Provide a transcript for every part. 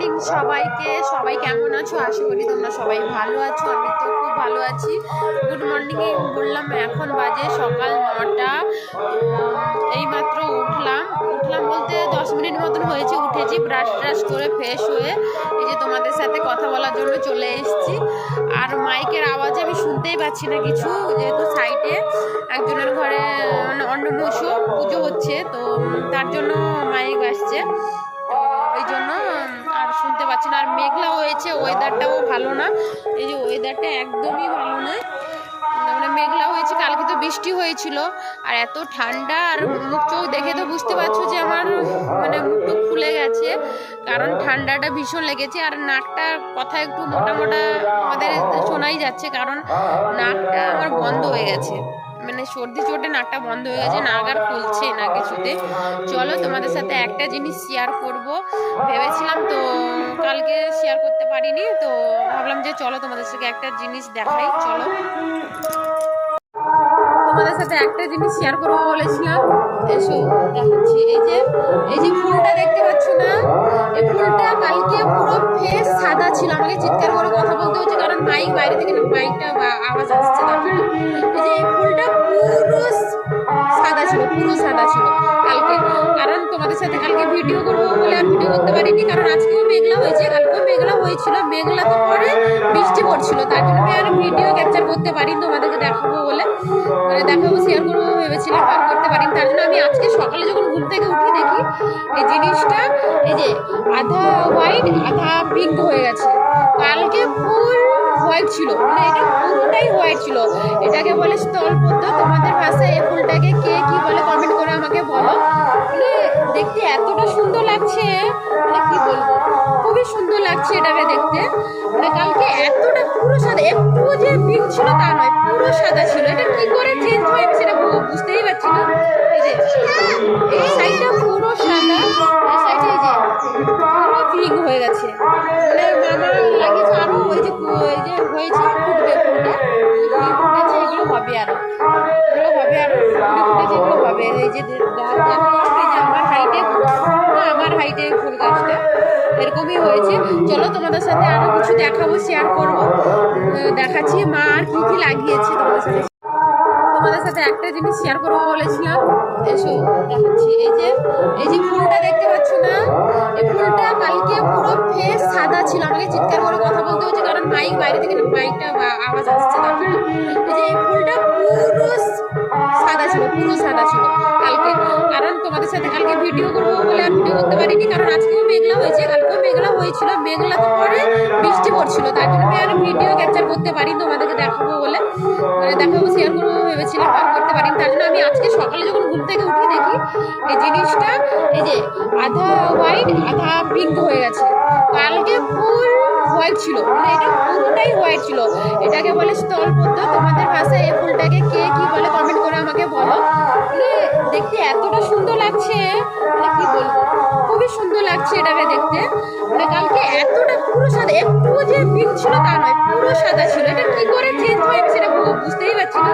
Morning সবাইকে। সবাই কেমন আছো? আশা করি তোমরা সবাই ভালো আছো, আমি তো খুব ভালো আছি। গুড মর্নিং বললাম, এখন বাজে সকাল নটা। এইমাত্র উঠলাম। উঠলাম বলতে দশ মিনিট মতন হয়েছে, উঠেছি ব্রাশ ট্রাশ করে ফ্রেশ হয়ে এই যে তোমাদের সাথে কথা বলার জন্য চলে এসেছি। আর মাইকের আওয়াজে আমি শুনতেই পাচ্ছি না কিছু, যেহেতু সাইডে একজনের ঘরে মানে অন্নমুষ পুজো হচ্ছে, তো তার জন্য মাইক আসছে। এই জন্য শুনতে পাচ্ছি না। আর মেঘলা হয়েছে ওয়েদারটাও ভালো না। এই যে ওয়েদারটা একদমই ভালো নয় মানে মেঘলা হয়েছে, কালকে তো বৃষ্টি হয়েছিল। আর এত ঠান্ডা, আর মুখ চোখ দেখে তো বুঝতে পারছ যে আমার মানে মুখটুক ফুলে গেছে। কারণ ঠান্ডাটা ভীষণ লেগেছে, আর নাকটা কথা একটু মোটা মোটা আমাদের শোনাই যাচ্ছে, কারণ নাকটা আমার বন্ধ হয়ে গেছে। মানে সর্দি চোটে নাকটা বন্ধ হয়ে গেছে, নাক আর খুলছে না কিছুতে। চলো তোমাদের সাথে একটা জিনিস শেয়ার করব। ভেবেছিলাম তো কালকে শেয়ার করতে পারিনি, তো ভাবলাম যে চলো তোমাদের সাথে একটা জিনিস দেখাই, চলো। তোমাদের সাথে একটা জিনিস শেয়ার করব বলেছিলাম। এসো, দেখাচ্ছি। এই যে এই যে ফুলটা দেখতে পাচ্ছ না? এই ফুলটা কালকে পুরো ফেস সাদা ছিল। আমাকে চিৎকার করে কথা বলতে হচ্ছে, কারণ মাইক বাইরে থেকে না মাইকটা ভিডিও করব বলে আর ভিডিও করতে পারিনি, কারণ আজকেও মেঘলা হয়েছে, কালকেও মেঘলা হয়েছিল, মেঘলা তো পরে বৃষ্টি পড়ছিল, তার জন্য আমি আর ভিডিও ক্যাপচার করতে পারিনি, তোমাদেরকে দেখাবো বলে। মানে দেখাবো শেয়ার করব ভেবেছিলাম, আর করতে পারিনি, তার জন্য আমি আজকে সকালে যখন ঘুম থেকে উঠে দেখি, এই জিনিসটা, এই যে আধা হোয়াইট আধা পিঙ্ক হয়ে গেছে। কালকে ফুল হোয়াইট ছিল মানে এটা পুরোটাই হোয়াইট ছিল। এটাকে বলে স্থলপদ্ম তোমাদের লাগছে এটাকে দেখতে। মানে কালকে এতটা পুরো সাদা একটু যে পিঙ্ক ছিল তা নয়, পুরো সাদা ছিল। এটা কি করে চেঞ্জ হয় আমি সেটা বুঝতেই পারছি না। এই যে, এই সাইডটা পুরো সাদা, এই সাইডে এই যে পুরো পিঙ্ক হয়ে গেছে। মানে মামা লাগিয়েছে, আরও ওই যে ওই যে হয়েছে ফুটবে ফুলটা ফুটেছে এগুলো হবে আরও। এগুলো হবে আরও, ফুটে ফুটেছে এগুলো হবে, এই যে হয়েছে। চলো তোমাদের সাথে আরও কিছু দেখাবো শেয়ার করব। দেখাচ্ছি মা আর কি কি লাগিয়েছে তোমাদের সাথে। তোমাদের সাথে একটা জিনিস শেয়ার করব বলেছিলাম। এসো, দেখাচ্ছি। এই যে এই যে ফুলটা দেখতে পাচ্ছ না? এই ফুলটা কালকে পুরো ফেস সাদা ছিল। আমাকে চিৎকার করে কথা বলতে হচ্ছে কারণ মাইক বাইরে থেকে মাইকটা আওয়াজ আসছে। জন্য এই যে এই ফুলটা পুরো সাদা ছিল, পুরো সাদা ছিল। তোমাদের সাথে কালকে ভিডিও করব বলে আর ভিডিও করতে পারিনি, কারণ আজকেও মেঘলা হয়েছে, কালকেও মেঘলা হয়েছিল, মেঘলা তো পরে বৃষ্টি পড়ছিল, তার জন্য আমি আর ভিডিও ক্যাপচার করতে পারি তোমাদেরকে দেখাবো বলে। মানে দেখাবো শেয়ার করব, ভেবেছিলাম আর করতে পারিনি, তার জন্য আমি আজকে সকালে যখন ঘুম থেকে উঠে দেখি, এই জিনিসটা, এই যে আধা হোয়াইট আধা পিঙ্ক হয়ে গেছে। কালকে ফুল হোয়াইট ছিল। মানে এটা পুরোটাই হোয়াইট ছিল। এটাকে বলে স্থলপদ্ম। তোমাদের ভাষায় এই ফুলটাকে কে কি বলে কমেন্ট করে আমাকে বলো। মানে দেখতে এতটা সুন্দর লাগছে। মানে কি বলব? খুবই সুন্দর লাগছে এটাকে দেখতে। মানে কালকে এতটা পুরো সাদা একটু যে পিঙ্ক ছিল তা নয়, পুরো সাদা ছিল। এটা কি করে চেঞ্জ হয়ে গেছে এটা বুঝতেই পারছি না।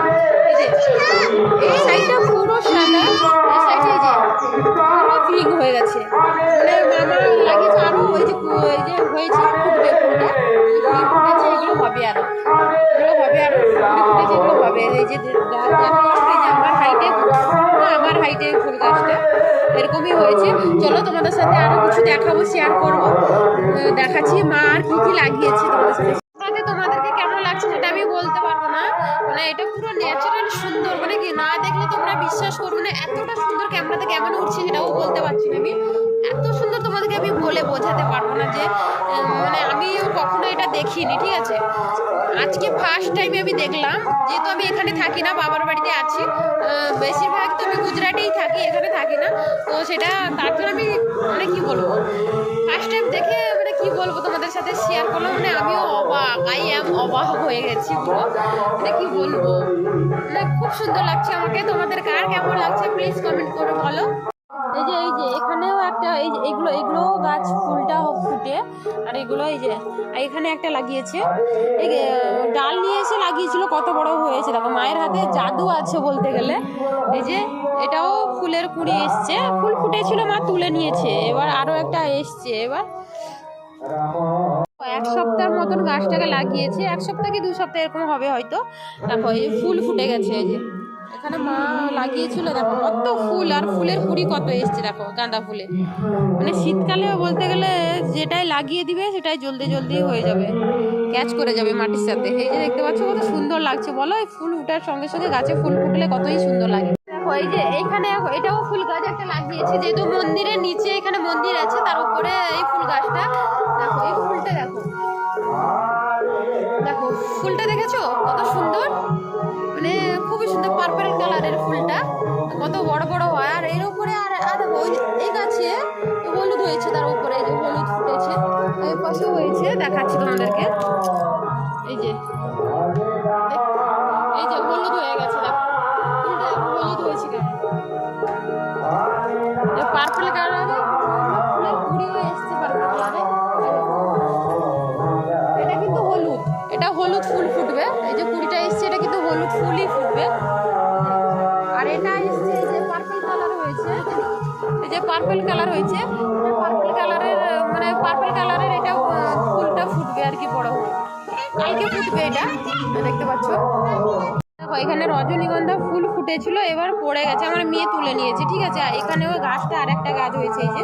এই সাইডটা পুরো সাদা এই সাইডে এই যে, পুরো পিঙ্ক হয়ে গেছে। মানে মামা লাগিয়েছে আরও ওই যে ওই যে হয়েছে এরকমই হয়েছে। চলো তোমাদের সাথে আরও কিছু দেখাবো শেয়ার করব। দেখাচ্ছি মা আর কি কি লাগিয়েছে তোমাদের সাথে। তোমাদেরকে কেমন লাগছে সেটা আমি বলতে পারব না। মানে এটা পুরো ন্যাচারাল সুন্দর। মানে কি, না দেখলে তোমরা বিশ্বাস করবে না, এতটা সুন্দর ক্যামেরাতে কেমন উঠছে সেটাও বলতে পারছি না আমি। এত সুন্দর তোমাদেরকে আমি বলে বোঝাতে পারব না যে মানে আমি কখনো এটা দেখিনি, ঠিক আছে? আজকে ফার্স্ট টাইমে আমি দেখলাম, যেহেতু আমি এখানে থাকি না, বাবার বাড়িতে আছি বেশিরভাগ তো আমি গুজরাটেই থাকি, এখানে থাকি না, তো সেটা তার জন্য আমি মানে কি বলব? ফার্স্ট টাইম দেখে মানে কি বলব তোমাদের সাথে শেয়ার করলাম মানে আমিও অবাক আই অ্যাম অবাক হয়ে গেছি পুরো। মানে কি বলব? মানে খুব সুন্দর লাগছে আমাকে, তোমাদের কার কেমন লাগছে প্লিজ কমেন্ট করে বলো। এই যে এই যে, এখানেও একটা, এই যে, এগুলো এগুলো গাছ ফুলটা ফুটে। আর এগুলো এই যে এখানে একটা লাগিয়েছে। এই ডাল নিয়ে এসে লাগিয়েছিল, কত বড় হয়েছে। দেখো, মায়ের হাতে জাদু আছে বলতে গেলে। এই যে, এটাও ফুলের কুড়ি এসছে। ফুল ফুটেছিল মা, তুলে নিয়েছে। এবার আরও একটা এসছে, এবার। এক সপ্তাহের মতন গাছটাকে লাগিয়েছে। এক সপ্তাহ কি দু সপ্তাহ এরকম হবে হয়তো। দেখো, এই ফুল ফুটে গেছে, এই যে। এখানে মা লাগিয়েছিল, দেখো, কত ফুল, আর ফুলের কুড়ি কত এসছে, দেখো, গাঁদা ফুলে। মানে শীতকালে বলতে গেলে যেটাই লাগিয়ে দিবে, সেটাই জলদি জলদি হয়ে যাবে। ক্যাচ করে যাবে মাটির সাথে। এই যে দেখতে পাচ্ছ, কত সুন্দর লাগছে। বলো, এই ফুল উঠার সঙ্গে সঙ্গে গাছে ফুল ফুটলে কতই সুন্দর লাগে। এই যে এইখানে, এটাও ফুল গাছ একটা লাগিয়েছে, যেহেতু মন্দিরের নিচে এখানে মন্দির আছে, তার উপরে এই ফুল গাছটা। দেখো, এই ফুলটা দেখো। দেখো, ফুলটা দেখেছ? কত সুন্দর। সুন্দর পার্পল কালারের ফুলটা। কত বড় বড় হয়। আর এর উপরে আর এই গাছে হলুদ হয়েছে তার উপরে যে হলুদ ফুটেছে। এই পাশে হয়েছে, দেখাচ্ছি তোমাদেরকে। এই যে এই যে হলুদ হয়ে গেছে হলুদ হয়েছে কেন? পার্পল কালারে পার্পল কালার হয়েছে। পার্পল কালারের মানে পার্পল কালারের এটা ফুলটা ফুটবে আর কি বড় কালকে ফুটবে এটা দেখতে পাচ্ছ। এখানে রজনীগন্ধা ফুল ফুটেছিল, এবার পড়ে গেছে। আমার মেয়ে তুলে নিয়েছে, ঠিক আছে? এখানেও গাছটা আর একটা গাছ হয়েছে, এই যে।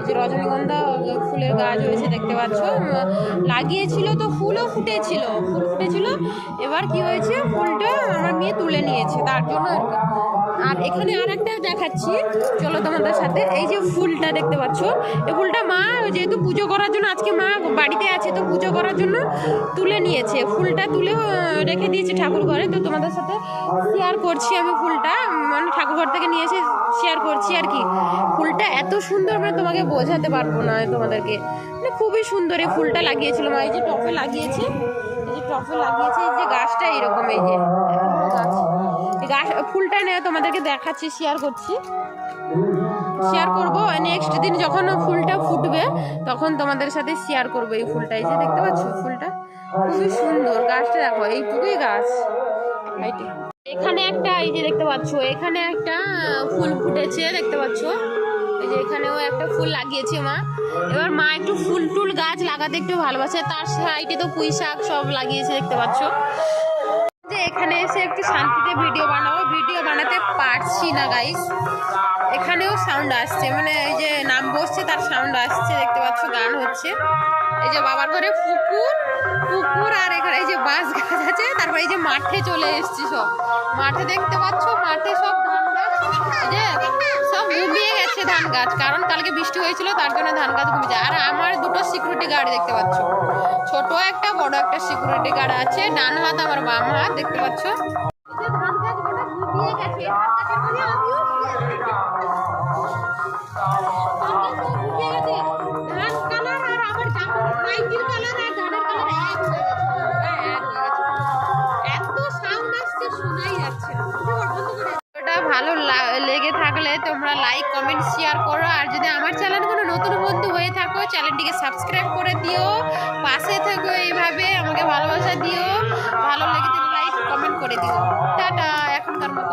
এই যে রজনীগন্ধা ফুলের গাছ হয়েছে, দেখতে পাচ্ছ? লাগিয়েছিল তো ফুলও ফুটেছিল, ফুল ফুটেছিল। এবার কি হয়েছে? ফুলটা আমার মেয়ে তুলে নিয়েছে, তার জন্য আর কি। আর এখানে আর একটা দেখাচ্ছি। চলো তোমাদের সাথে। এই যে ফুলটা দেখতে পাচ্ছ, এই ফুলটা মা যেহেতু পুজো করার জন্য, আজকে মা বাড়িতে আছে, তো পুজো করার জন্য তুলে নিয়েছে। ফুলটা তুলে রেখে দিয়েছে ঠাকুর ঘরে। তো তোমাদের সাথে শেয়ার করছি আমি ফুলটা। মানে ঠাকুর ঘর থেকে নিয়ে এসে শেয়ার করছি আর কি। ফুলটা এত সুন্দর মানে তোমাকে বোঝাতে পারব না তোমাদেরকে। মানে খুবই সুন্দর এই ফুলটা লাগিয়েছিল মা। এই যে টপে লাগিয়েছে, এই যে টপে লাগিয়েছে, এই যে গাছটা এরকম এই যে গাছ। গাছ, ফুলটা নিয়ে তোমাদেরকে দেখাচ্ছি শেয়ার করছি। শেয়ার করব নেক্সট দিন যখন ফুলটা ফুটবে, তখন তোমাদের সাথে শেয়ার করব এই ফুলটা। এই যে দেখতে পাচ্ছ ফুলটা? খুবই সুন্দর। গাছটা দেখো, এইটুকুই গাছ। এখানে একটা, এই যে দেখতে পাচ্ছ, এখানে একটা ফুল ফুটেছে, দেখতে পাচ্ছ? এই যে এখানেও একটা ফুল লাগিয়েছে মা। এবার মা একটু ফুল টুল গাছ লাগাতে একটু ভালোবাসে। তার সাইডে তো পুঁই শাক সব লাগিয়েছে, দেখতে পাচ্ছ? এখানে এসে একটু শান্তিতে ভিডিও বানাবো। ভিডিও বানাতে পারছি না গাইস এখানেও সাউন্ড আসছে। মানে এই যে নাম বসছে, তার সাউন্ড আসছে। দেখতে পাচ্ছ, গান হচ্ছে। এই যে বাবার ঘরে পুকুর পুকুর আর এখানে এই যে বাঁশ গাছ আছে, তারপরে এই যে মাঠে চলে এসছি সব। মাঠে দেখতে পাচ্ছ, মাঠে সব ধান গাছ সব ঘুমিয়ে গেছে ধান গাছ। কারণ কালকে বৃষ্টি হয়েছিল, তার জন্য ধান গাছ ঘুমিয়ে যায় আর আমার দুটো সিকিউরিটি গার্ড দেখতে পাচ্ছ। ছোট একটা, বড় একটা সিকিউরিটি গার্ড আছে। ডান হাত আমার বাম হাত, দেখতে পাচ্ছ? ভালো লেগে থাকলে তোমরা লাইক কমেন্ট শেয়ার করো। আর যদি আমার চ্যানেল কোনো নতুন বন্ধু হয়ে থাকো চ্যানেলটিকে সাবস্ক্রাইব করে দিও। পাশে থেকো এইভাবে, আমাকে ভালোবাসা দিও। ভালো লেগে কমেন্ট করে দিও। টাটা এখনকার মতো।